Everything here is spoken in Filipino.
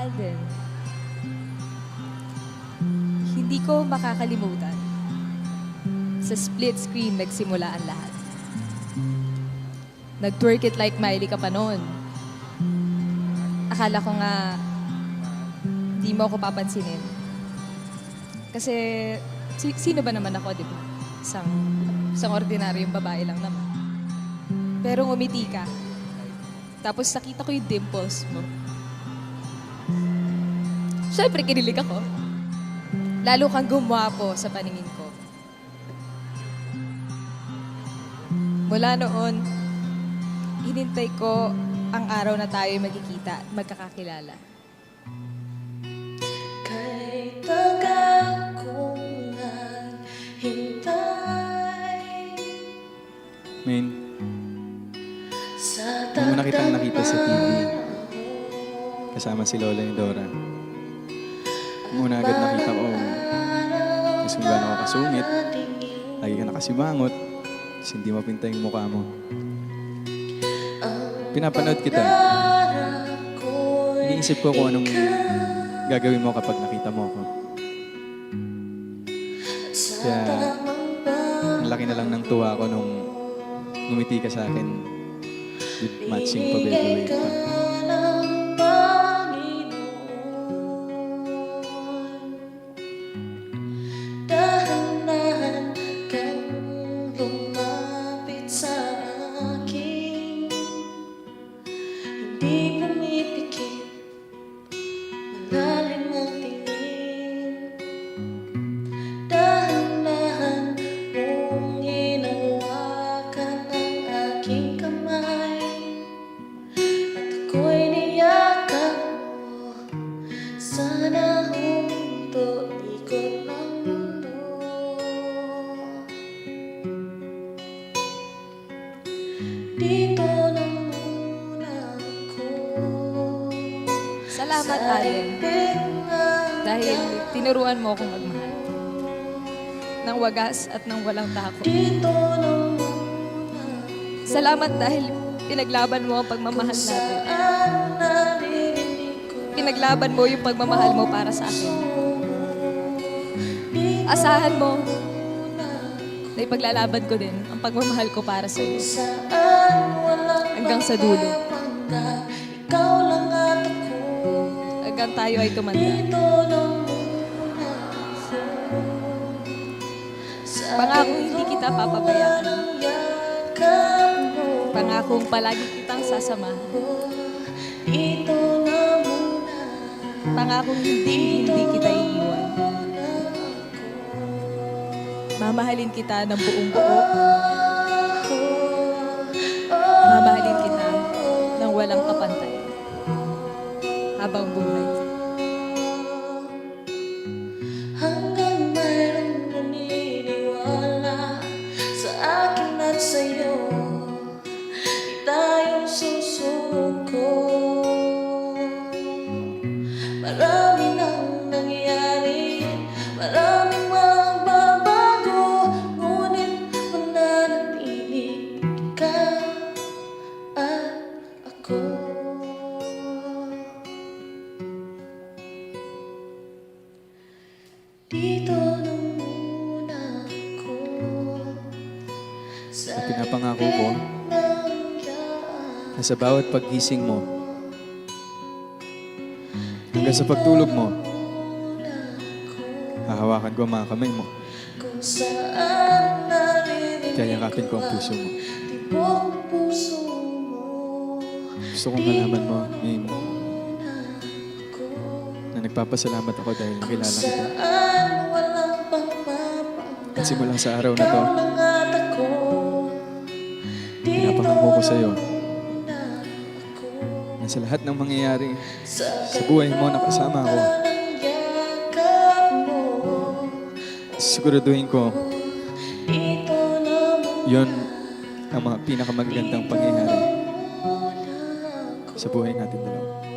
Alden, hindi ko makakalimutan. Sa split screen nagsimula ang lahat. Nag-twerk it like Miley ka pa noon. Akala ko nga, di mo ako papansinin. Kasi, si- sino ba naman ako, di ba? Isang, isang ordinaryong babae lang naman. Pero ngumiti ka. Tapos nakita ko yung dimples mo. Siyempre, kinilig ako. Lalo kang gumwapo sa paningin ko. Mula noon, hinintay ko ang araw na tayo magkikita, at magkakakilala. Kay tagal kong naghintay Main, sa nung una kitang nakita sa TV, kasama si Lola ni Dora. Una agad nakita ko, mas kung gaano ka kasungit, lagi ka nakasimangot, tapos hindi mapinta yung mukha mo. Pinapanood kita. Iniisip ko kung anong gagawin mo kapag nakita mo ako. Kaya, ang laki na lang ng tuwa ko nung ngumiti ka sa akin with matching pabebe pa. Dito na muna ako Salamat, Sa Dahil tinuruan mo akong magmahal. Nang wagas at nang walang tako. Dito na muna Salamat dahil pinaglaban mo ang pagmamahal natin. Pinaglaban mo yung pagmamahal mo para sa akin. Asahan mo na ipaglalaban ko din ang pagmamahal ko para sa iyo. Hanggang sa dulo. Hanggang tayo ay tumanda. Pangako hindi kita papabayaan. Pangakong palagi kitang sasamahan. Pangakong hindi, hindi kita iiwan. Mamahalin kita ng buong buo. Mamahalin kita ng walang kapantay. Habang buhay. Hanggang mayroong naniniwala sa akin at sa'yo Di tayo susuko Marami pinapangako ko na sa bawat paggising mo, hanggang sa pagtulog mo, hahawakan ko ang mga kamay mo, kayakapin ko ang puso mo. Gusto kong malaman mo, na nagpapasalamat ako dahil nakilala kita. At simula sa araw na to, pinapangako ko sa iyo na sa lahat ng mangyayari Sa buhay mo na kasama ako, siguraduhin ko yon ang mga pinakamagandang pangyayari sa buhay natin dalawa.